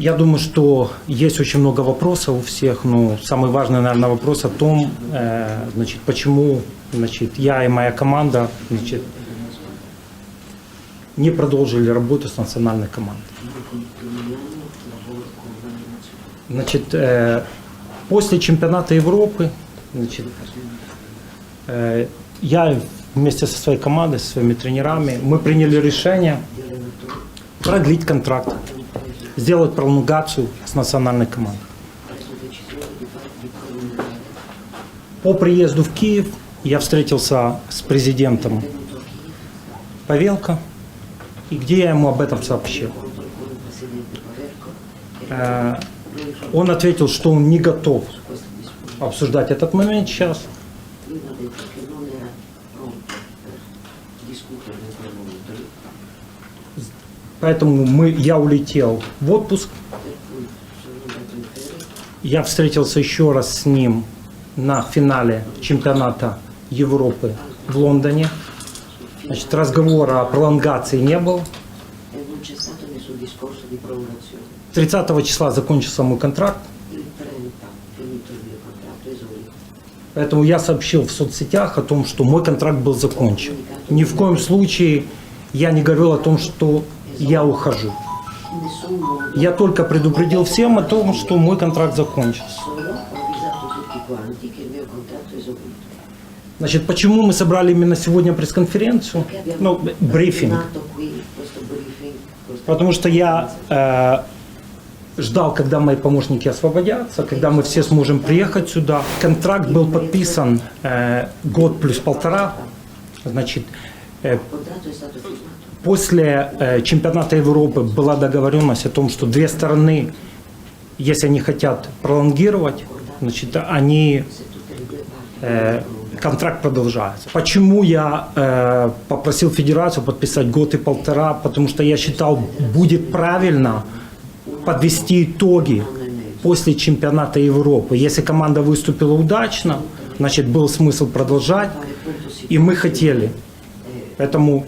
Я думаю, что есть очень много вопросов у всех, но самый важный, наверное, вопрос о том, э, значит, почему значит, я и моя команда значит, не продолжили работу с национальной командой. Значит, э, после чемпионата Европы значит, э, я вместе со своей командой, со своими тренерами, мы приняли решение продлить контракт, сделать пролонгацию с национальной командой. По приезду в Киев я встретился с президентом Павелко, и где я ему об этом сообщил. Э, Он ответил, что он не готов обсуждать этот момент сейчас. Поэтому мы, я улетел в отпуск. Я встретился еще раз с ним на финале чемпионата Европы в Лондоне. Значит, разговора о пролонгации не было. e non c'è stato nessun discorso di prolungazione. 30 числа закончился мой контракт, Il 30 finito il mio contratto esaurito. поэтому я сообщил в соцсетях о том, что мой контракт был закончен. Ни в коем случае я не говорил о том, что я ухожу. Я только предупредил всем о том, что мой контракт закончился. Значит, почему мы собрали именно сегодня пресс-конференцию? Ну, брифинг. Потому что я э, ждал, когда мои помощники освободятся, когда мы все сможем приехать сюда. Контракт был подписан э, год плюс полтора. Значит, э, после э, чемпионата Европы была договоренность о том, что две стороны, если они хотят пролонгировать, значит, они э, контракт продолжается. Почему я э, попросил федерацию подписать год и полтора? Потому что я считал, будет правильно подвести итоги после чемпионата Европы. Если команда выступила удачно, значит был смысл продолжать, и мы хотели. Поэтому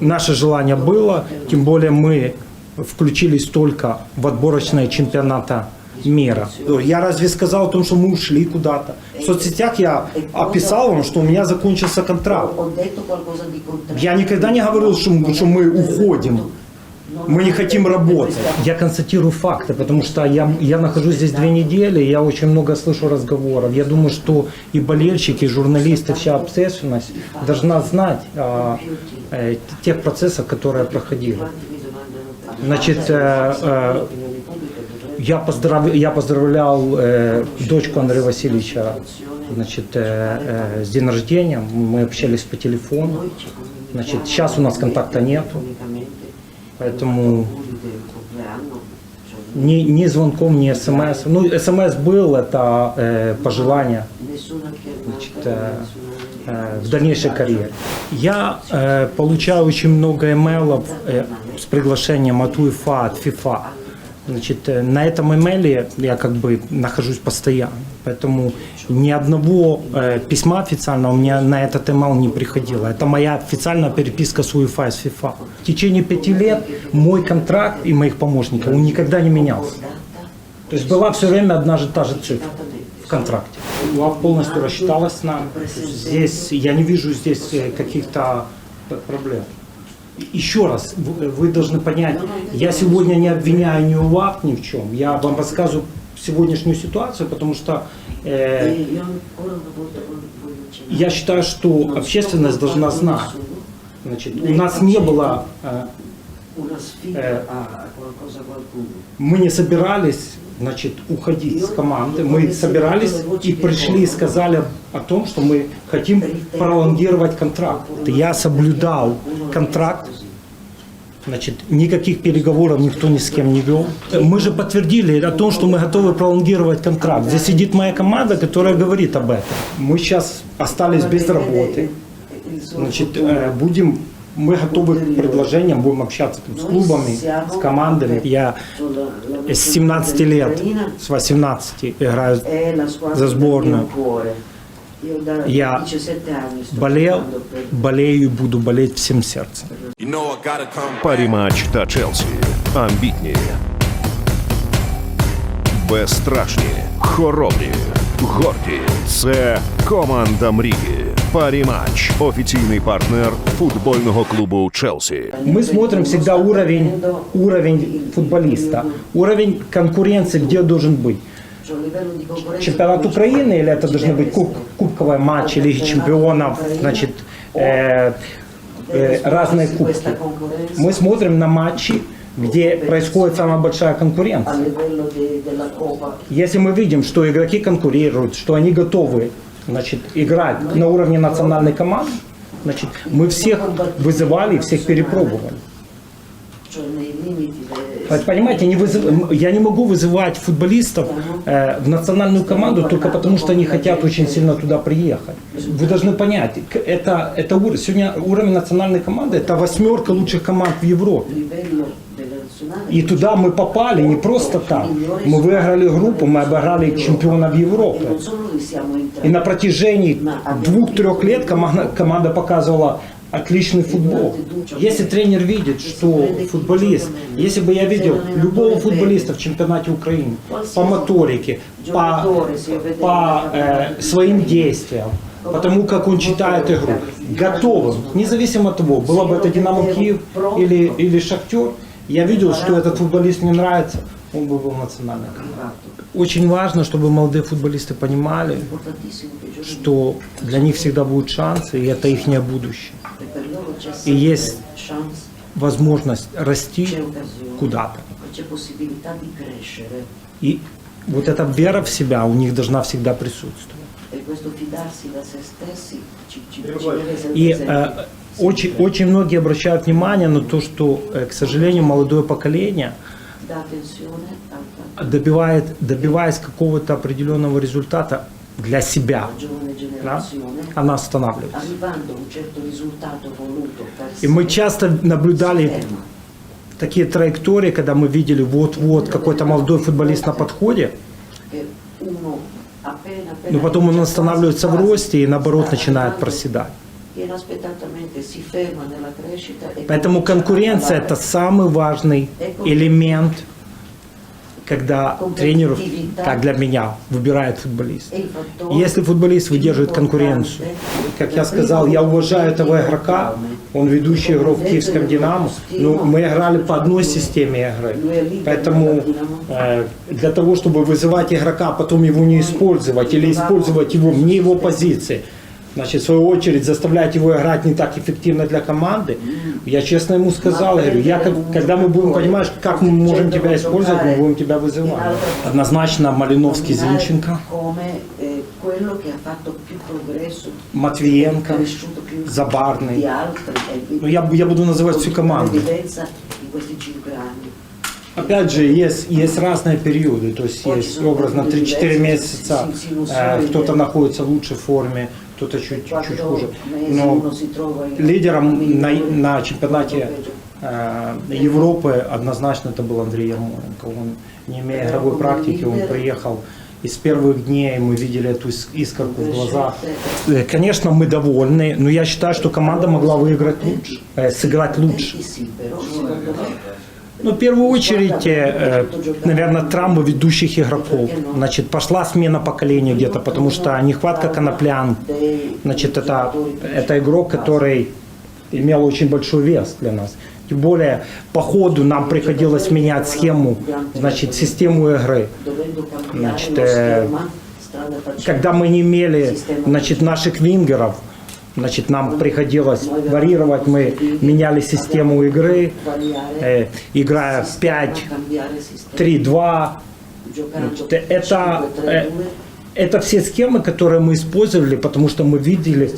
наше желание было, тем более мы включились только в отборочные чемпионата мира. Я разве сказал о том, что мы ушли куда-то? В соцсетях я описал вам, что у меня закончился контракт. Я никогда не говорил, что мы уходим. Мы не хотим работать. Я констатирую факты, потому что я, я нахожусь здесь две недели, я очень много слышу разговоров. Я думаю, что и болельщики, и журналисты, вся общественность должна знать о, э, тех процессах, которые проходили. Значит, э, э, я, поздрав- я поздравлял э, дочку Андрея Васильевича значит, э, э, с день рождения. Мы общались по телефону. Значит, сейчас у нас контакта нету, поэтому ни, ни звонком, ни смс. Ну, смс был, это э, пожелание значит, э, э, в дальнейшей карьере. Я э, получаю очень много имейлов э, с приглашением от УЕФА, от ФИФА. Значит, э, на этом имейле я как бы нахожусь постоянно. Поэтому ни одного э, письма официального мне на этот имейл не приходило. Это моя официальная переписка с УЕФА и с ФИФА. В течение пяти лет мой контракт и моих помощников он никогда не менялся. То есть была все время одна же та же цифра в контракте. УАФ полностью рассчиталась с нами. Здесь я не вижу здесь э, каких-то проблем. Еще раз, вы, должны понять, я сегодня не обвиняю ни УАФ ни в чем. Я вам рассказываю сегодняшнюю ситуацию, потому что э, я считаю, что общественность должна знать. Значит, у нас не было, э, qualcuno мы не собирались значит, уходить с команды. Мы собирались и пришли и сказали о том, что мы хотим пролонгировать контракт. Я соблюдал контракт, значит, никаких переговоров никто ни с кем не вел. Мы же подтвердили о том, что мы готовы пролонгировать контракт. Здесь сидит моя команда, которая говорит об этом. Мы сейчас остались без работы. Значит, э, будем, мы готовы к предложениям, будем общаться там, с клубами, с командами. Я с 17 лет, с 18 играю. за сборную. Я 17 anni sto болел, giocando per болею и буду болеть всем сердцем. You know I gotta come Парі матч та Челсі. Амбітні. безстрашні, хоробрі, горді. Це команда мрії. Парі-матч. Офіційний партнер футбольного клубу Челсі. Мы смотрим всегда уровень, уровень футболиста, уровень конкуренции, где должен быть. Чемпионат Украины или это должны быть куб, кубковые матчи, Лиги чемпионов, значит, э, э, разные кубки. Мы смотрим на матчи, где происходит самая большая конкуренция. Если мы видим, что игроки конкурируют, что они готовы значит, играть на уровне национальной команды, значит, мы всех вызывали и всех перепробовали. Понимаете, не вызыв- я не могу вызывать футболистов э, в национальную команду только потому, что они хотят очень сильно туда приехать. Вы должны понять, это, это ур- сегодня уровень национальной команды это восьмерка лучших команд в Европе. И туда мы попали не просто так. Мы выиграли группу, мы обыграли чемпионов Европы. И на протяжении двух-трех лет команда, команда показывала отличный футбол. Если тренер видит, что футболист, если бы я видел любого футболиста в чемпионате Украины по моторике, по, по э, своим действиям, потому как он читает игру, готовым, независимо от того, было бы это Динамо Киев или, или Шахтер, я видел, что этот футболист мне нравится, он бы был arrivato. Очень важно, чтобы молодые футболисты понимали, что для них всегда будут шансы, и это их будущее. И есть возможность расти куда-то. И вот эта вера в себя у них должна всегда присутствовать. И э, очень, очень многие обращают внимание на то, что, э, к сожалению, молодое поколение добивает, добиваясь какого-то определенного результата для себя, да, она останавливается. И мы часто наблюдали такие траектории, когда мы видели вот-вот какой-то молодой футболист на подходе, но потом он останавливается в росте и наоборот начинает проседать. Поэтому конкуренция это самый важный элемент, когда тренер, как для меня, выбирает fattore Если футболист выдерживает конкуренцию, как я сказал, я уважаю этого игрока, он ведущий игрок в Киевском Динамо, но мы играли по одной системе игры. Поэтому э, для того, чтобы вызывать игрока, потом его не использовать или использовать его не его позиции, значит, в свою очередь заставлять его играть не так эффективно для команды, я честно ему сказал, я говорю, я, как- когда мы будем понимать, как мы можем тебя использовать, мы будем тебя вызывать. Однозначно Малиновский, Зинченко, Матвиенко, Забарный. Ну, я, я буду называть всю команду. Опять же, есть, есть разные периоды, то есть есть образно 3-4 месяца, э, кто-то находится в лучшей форме, кто-то чуть, чуть хуже. Но лидером на, на чемпионате э, Европы однозначно это был Андрей Ярмоленко. Он, не имея игровой практики, он приехал и с первых дней мы видели эту ис- искорку в глазах. Э, Конечно, мы довольны, но я считаю, что команда могла выиграть лучше, э, сыграть лучше. Ну, в первую очередь, э, наверное, травмы ведущих игроков. Значит, пошла смена поколения где-то, потому что нехватка коноплян. Значит, это, это игрок, который имел очень большой вес для нас. Тем более, по ходу нам приходилось менять схему, значит, систему игры. Значит, э, Когда мы не имели, значит, наших вингеров, значит, нам приходилось варьировать, мы меняли систему игры, э, играя в 5 cambiare sistema 3-2. giocando Значит, Это, э, 5-3-2 это все схемы, которые мы использовали, потому что мы видели,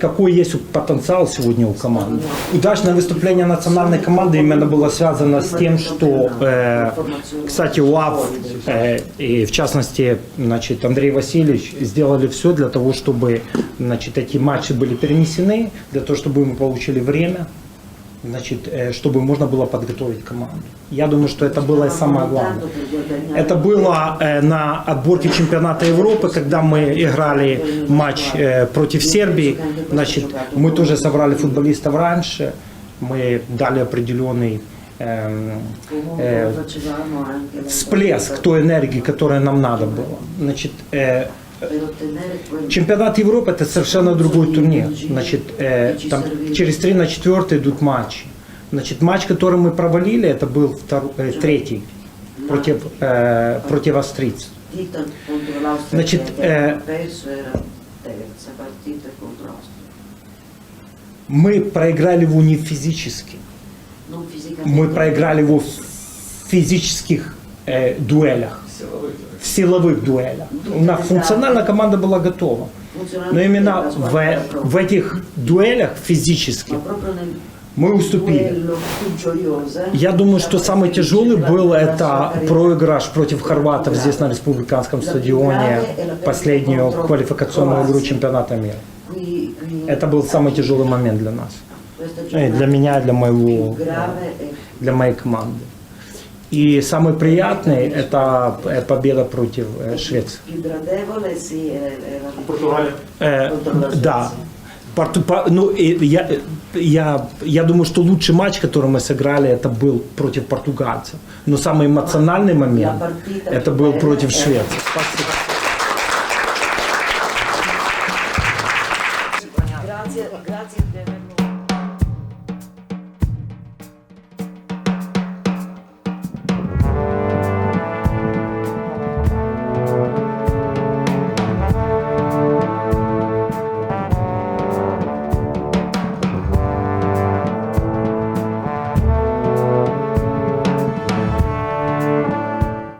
какой есть потенциал сегодня у команды. Удачное выступление национальной команды именно было связано с тем, что, э, кстати, УАФ э, и в частности, значит, Андрей Васильевич сделали все для того, чтобы, значит, эти матчи были перенесены, для того, чтобы мы получили время, значит, э, чтобы можно было подготовить команду. Я думаю, что это было и самое главное. Это было э, на отборке чемпионата Европы, когда мы играли матч э, против Сербии. Значит, мы тоже собрали футболистов раньше. Мы дали определенный эм, э, la всплеск той энергии, которая нам надо было. Значит, э, чемпионат Европы это совершенно другой турнир. Значит, э, там через три на четвертый идут матчи. Значит, матч, который мы провалили, это был втор- э, третий против, э, против австрийцев. Значит, э. Мы проиграли его не физически. Мы проиграли его в физических э, дуэлях, в силовых дуэлях. У нас функционально команда была готова. Но именно в, в этих дуэлях nel мы уступили. Я думаю, что самый тяжелый был это проигрыш против хорватов здесь на республиканском стадионе, последнюю квалификационную игру чемпионата мира. Это был самый тяжелый момент для нас, questa Eh, для меня, для моего, для моей команды. И самый приятный это э, победа против э, Швеции. Португалия. Э, да. Порту- по- ну, я, я, я думаю, что лучший матч, который мы сыграли, это был против португальцев. Но самый эмоциональный момент, это был против Швеции. Спасибо.